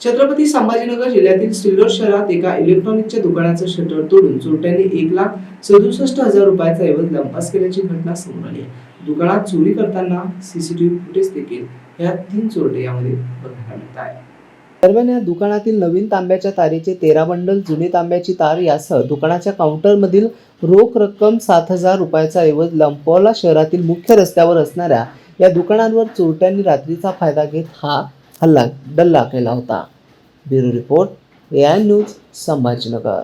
छत्रपती संभाजीनगर जिल्ह्यातील सिल्लोड शहरात एका इलेक्ट्रॉनिकच्या दुकानाचं शटर तोडून चोरट्यांनी एक लाख सदुसष्ट हजार रुपयाचा ऐवज लंपास केल्याची घटना समोर आली आहे. दुकानात चोरी करताना सीसीटीव्ही फुटेज देखील या तीन चोरटे यामध्ये बघायला मिळत आहे दरम्यान या दुकानातील नवीन तांब्याच्या तारेचे तेरा बंडल जुनी तांब्याची तार यासह दुकानाच्या काउंटरमधील रोख रक्कम सात हजार रुपयाचा ऐवज लंपवला शहरातील मुख्य रस्त्यावर असणाऱ्या या दुकानांवर चोरट्यांनी रात्रीचा फायदा घेत हा हल्ला डल्ला केला होता. Bureau report A I news Sambhajinagar.